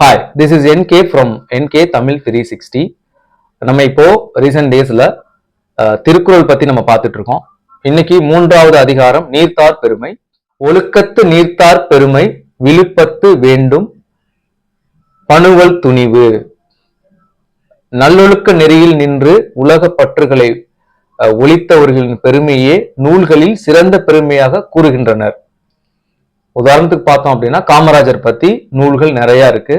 Hi this is N K from N K Tamil three sixty நம்ம இப்போ recent டேஸில் திருக்குறள் பற்றி நம்ம பார்த்துட்டு இருக்கோம். இன்னைக்கு மூன்றாவது அதிகாரம் நீர்த்தார் பெருமை ஒழுக்கத்து நீர்த்தார் பெருமை விழுப்பத்து வேண்டும் பணுவல் துணிவு. நல்லொழுக்க நெறியில் நின்று உலக பற்றுகளை ஒழித்தவர்களின் பெருமையே நூல்களில் சிறந்த பெருமையாக கூறுகின்றனர். உதாரணத்துக்கு பார்த்தோம் அப்படின்னா காமராஜர் பத்தி நூல்கள் நிறைய இருக்கு.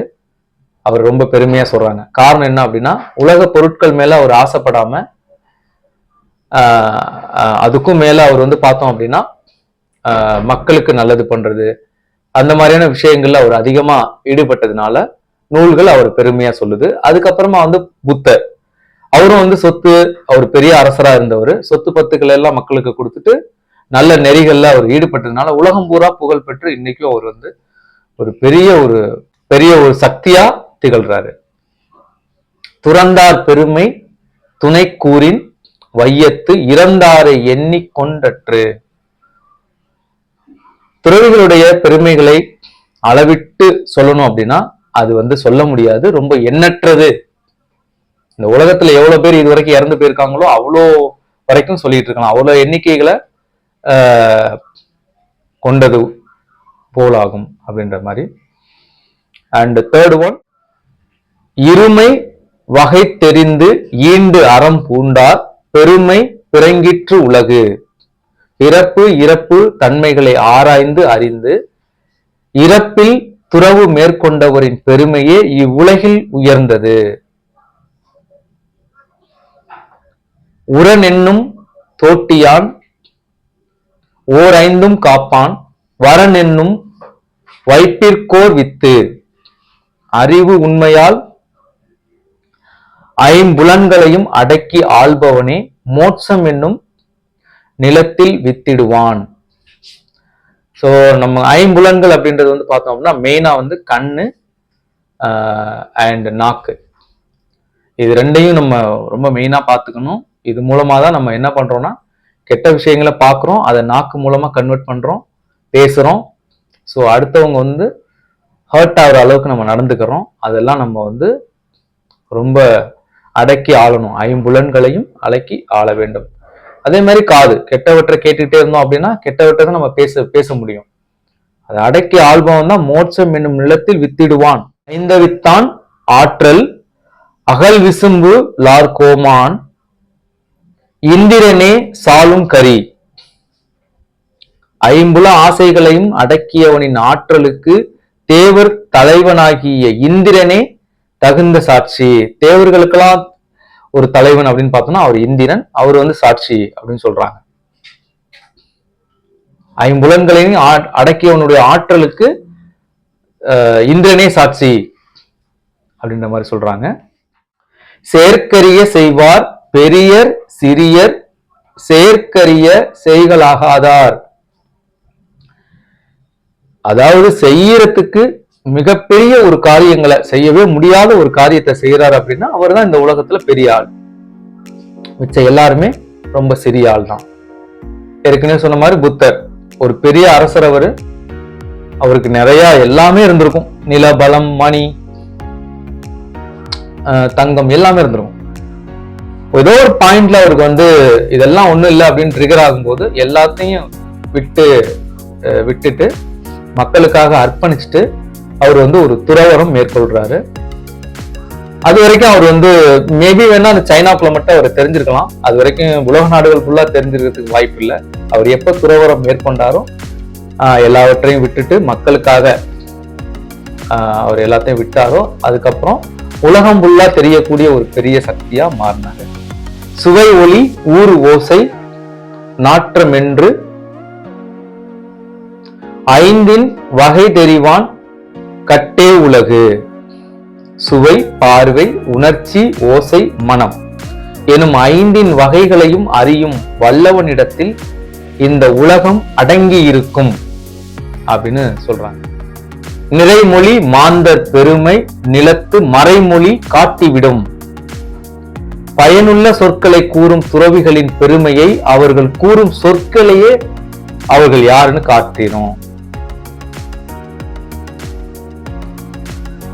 அவர் ரொம்ப பெருமையா சொல்றாங்க. காரணம் என்ன அப்படின்னா உலக பொருட்கள் மேல அவர் ஆசைப்படாம அதுக்கும் மேல அவர் வந்து பார்த்தோம் அப்படின்னா மக்களுக்கு நல்லது பண்றது அந்த மாதிரியான விஷயங்கள்ல அவர் அதிகமா ஈடுபட்டதுனால நூல்கள் அவர் பெருமையா சொல்லுது. அதுக்கப்புறமா வந்து புத்தர். அவரும் வந்து சொத்து அவர் பெரிய அரசரா இருந்தவர். சொத்து பத்துக்களை எல்லாம் மக்களுக்கு கொடுத்துட்டு நல்ல நெறிகளில் அவர் ஈடுபட்டதுனால உலகம் பூரா புகழ் பெற்று இன்னைக்கும் அவர் வந்து ஒரு பெரிய ஒரு பெரிய ஒரு சக்தியா திகழ்றாரு. துறந்தார் பெருமை துணை கூறின் வையத்து இறந்தாரை எண்ணிக்கொண்டற்று துறவிகளுடைய பெருமைகளை அளவிட்டு சொல்லணும் அப்படின்னா அது வந்து சொல்ல முடியாது ரொம்ப எண்ணற்றது. இந்த உலகத்துல எவ்வளவு பேர் இது வரைக்கும் இறந்து போயிருக்காங்களோ அவ்வளோ வரைக்கும் சொல்லிட்டு இருக்கலாம். அவ்வளவு எண்ணிக்கைகளை கொண்டது போலாகும் அப்படின்ற மாதிரி. அண்ட் தேர்ட் ஒன் இருமை வகை தெரிந்து ஈண்டு அறம் பூண்டார் பெருமை பிறங்கிற்று உலகு. பிறப்பு இறப்பு தன்மைகளை ஆராய்ந்து அறிந்து இறப்பில் துறவு மேற்கொண்டவரின் பெருமையே இவ்வுலகில் உயர்ந்தது. உரனென்னும் தோட்டியான் ஓர் ஐந்தும் காப்பான் வரன் என்னும் வைப்பிற்கோர் வித்து. அறிவு உண்மையால் ஐம்புலன்களையும் அடக்கி ஆள்பவனே மோட்சம் என்னும் நிலத்தில் வித்திடுவான். ஸோ நம்ம ஐம்புலன்கள் அப்படின்றது வந்து பார்த்தோம் அப்படின்னா மெயினா வந்து கண்ணு அண்ட் நாக்கு. இது ரெண்டையும் நம்ம ரொம்ப மெயினா பார்த்துக்கணும். இது மூலமா தான் நம்ம என்ன பண்றோம்னா கெட்ட விஷயங்களை பார்க்குறோம் அதை நாக்கு மூலமாக கன்வெர்ட் பண்ணுறோம் பேசுகிறோம் ஸோ அடுத்தவங்க வந்து ஹர்ட் ஆகுற அளவுக்கு நம்ம நடந்துக்கிறோம். அதெல்லாம் நம்ம வந்து ரொம்ப அடக்கி ஆளணும். ஐம்புலன்களையும் அடக்கி ஆள வேண்டும். அதே மாதிரி காது. கெட்டவற்றை கேட்டுக்கிட்டே இருந்தோம் அப்படின்னா கெட்டவற்றை தான் நம்ம பேச பேச முடியும். அதை அடக்கி ஆள்பவன் தான் மோட்சம் என்னும் நிலத்தில் வித்திடுவான். ஐந்த வித்தான் ஆற்றல் அகல் விசும்பு லார்கோமான். இந்திரனே சாலும் கரி. ஐம்புல ஆசைகளையும் அடக்கியவனின் ஆற்றலுக்கு தேவர் தலைவனாகிய இந்திரனே தகுந்த சாட்சி. தேவர்களுக்கெல்லாம் ஒரு தலைவன் அப்படின்னு பார்த்தோம்னா அவர் இந்திரன் அவர் வந்து சாட்சி அப்படின்னு சொல்றாங்க. ஐம்புலன்களையும் அடக்கியவனுடைய ஆற்றலுக்கு இந்திரனே சாட்சி அப்படின்ற மாதிரி சொல்றாங்க. செயற்கரிய செய்வார் பெரியர் சிறியர் செயற்கரிய செய்களாகாதார். அதாவது செய்யறதுக்கு மிகப்பெரிய ஒரு காரியங்களை செய்யவே முடியாத ஒரு காரியத்தை செய்யறாரு அப்படின்னா அவர் தான் இந்த உலகத்துல பெரிய ஆள். மிச்ச எல்லாருமே ரொம்ப சிறிய ஆள் தான் ஏற்கனவே சொன்ன மாதிரி புத்தர் ஒரு பெரிய அரசர் அவர். அவருக்கு நிறைய எல்லாமே இருந்திருக்கும். நில பலம் மணி தங்கம் எல்லாமே இருந்திருக்கும். ஏதோ ஒரு பாயிண்ட்ல அவருக்கு வந்து இதெல்லாம் ஒண்ணும் இல்லை அப்படின்னு ட்ரிகர் ஆகும்போது எல்லாத்தையும் விட்டு விட்டுட்டு மக்களுக்காக அர்ப்பணிச்சுட்டு அவர் வந்து ஒரு துறவரம் மேற்கொள்றாரு. அது வரைக்கும் அவர் வந்து மேபி வேணா அந்த சைனாக்குள்ள மட்டும் அவர் தெரிஞ்சிருக்கலாம். அது வரைக்கும் உலக நாடுகள் ஃபுல்லா தெரிஞ்சிருக்கிறதுக்கு வாய்ப்பு இல்லை. அவர் எப்ப துறவரம் மேற்கொண்டாரோ ஆஹ், எல்லாவற்றையும் விட்டுட்டு மக்களுக்காக ஆஹ், அவர் எல்லாத்தையும் விட்டாரோ அதுக்கப்புறம் உலகம் ஃபுல்லா தெரியக்கூடிய ஒரு பெரிய சக்தியா மாறினாரு. சுவை ஒளி ஊறு ஓசை நாற்றமென்று ஐந்தின் வகை தெரிவான் கட்டே உலகு. சுவை பார்வை உணர்ச்சி ஓசை மனம் எனும் ஐந்தின் வகைகளையும் அறியும் வல்லவனிடத்தில் இந்த உலகம் அடங்கி இருக்கும் அப்படின்னு சொல்றாங்க. நிறைமொழி மாந்தர் பெருமை நிலத்து மறைமொழி காட்டிவிடும். பயனுள்ள சொற்களை கூறும் துறவிகளின் பெருமையை அவர்கள் கூறும் சொற்களையே அவர்கள் யாருன்னு காட்டினோம்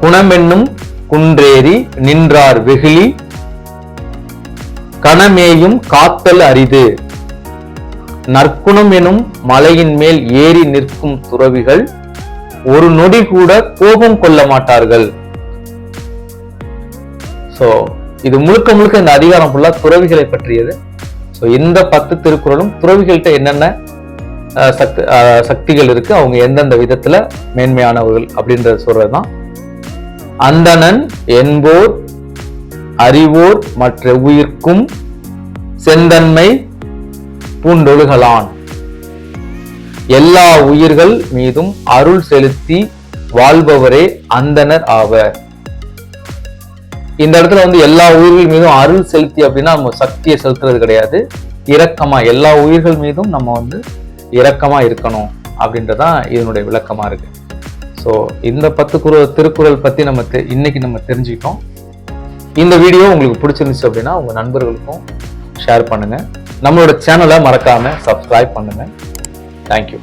குணமென்னும் குன்றேறி நின்றார் வெகுளி கணமேயும் காத்தல் அரிது. நற்குணம் எனும் மலையின் மேல் ஏறி நிற்கும் துறவிகள் ஒரு நொடி கூட கோபம் கொள்ள மாட்டார்கள். சோ இது முழுக்க முழுக்க இந்த அதிகாரம் ஃபுல்லா துறவிகளை பற்றியது. ஸோ இந்த பத்து திருக்குறளும் துறவிகள்கிட்ட என்னென்ன சக்தி சக்திகள் இருக்கு அவங்க எந்தெந்த விதத்துல மேன்மையானவர்கள் அப்படின்றத சொல்றதுதான். அந்தணன் என்போர் அறிவோர் மற்ற உயிர்க்கும் செந்தன்மை பூண்டொழுகலான். எல்லா உயிர்கள் மீதும் அருள் செலுத்தி வாழ்பவரே அந்தணர் ஆவர். இந்த இடத்துல வந்து எல்லா உயிர்கள் மீதும் அருள் செலுத்தி அப்படின்னா நம்ம சக்தியை செலுத்துறது கிடையாது. இரக்கமா எல்லா உயிர்கள் மீதும் நம்ம வந்து இரக்கமா இருக்கணும் அப்படின்றதான் இதனுடைய விளக்கமா இருக்கு. ஸோ இந்த பத்து குரு திருக்குறள் பத்தி நம்ம இன்னைக்கு நம்ம தெரிஞ்சுக்கிட்டோம். இந்த வீடியோ உங்களுக்கு பிடிச்சிருந்துச்சு அப்படின்னா உங்க நண்பர்களுக்கும் ஷேர் பண்ணுங்க. நம்மளோட சேனலை மறக்காம சப்ஸ்கிரைப் பண்ணுங்க. தேங்க்யூ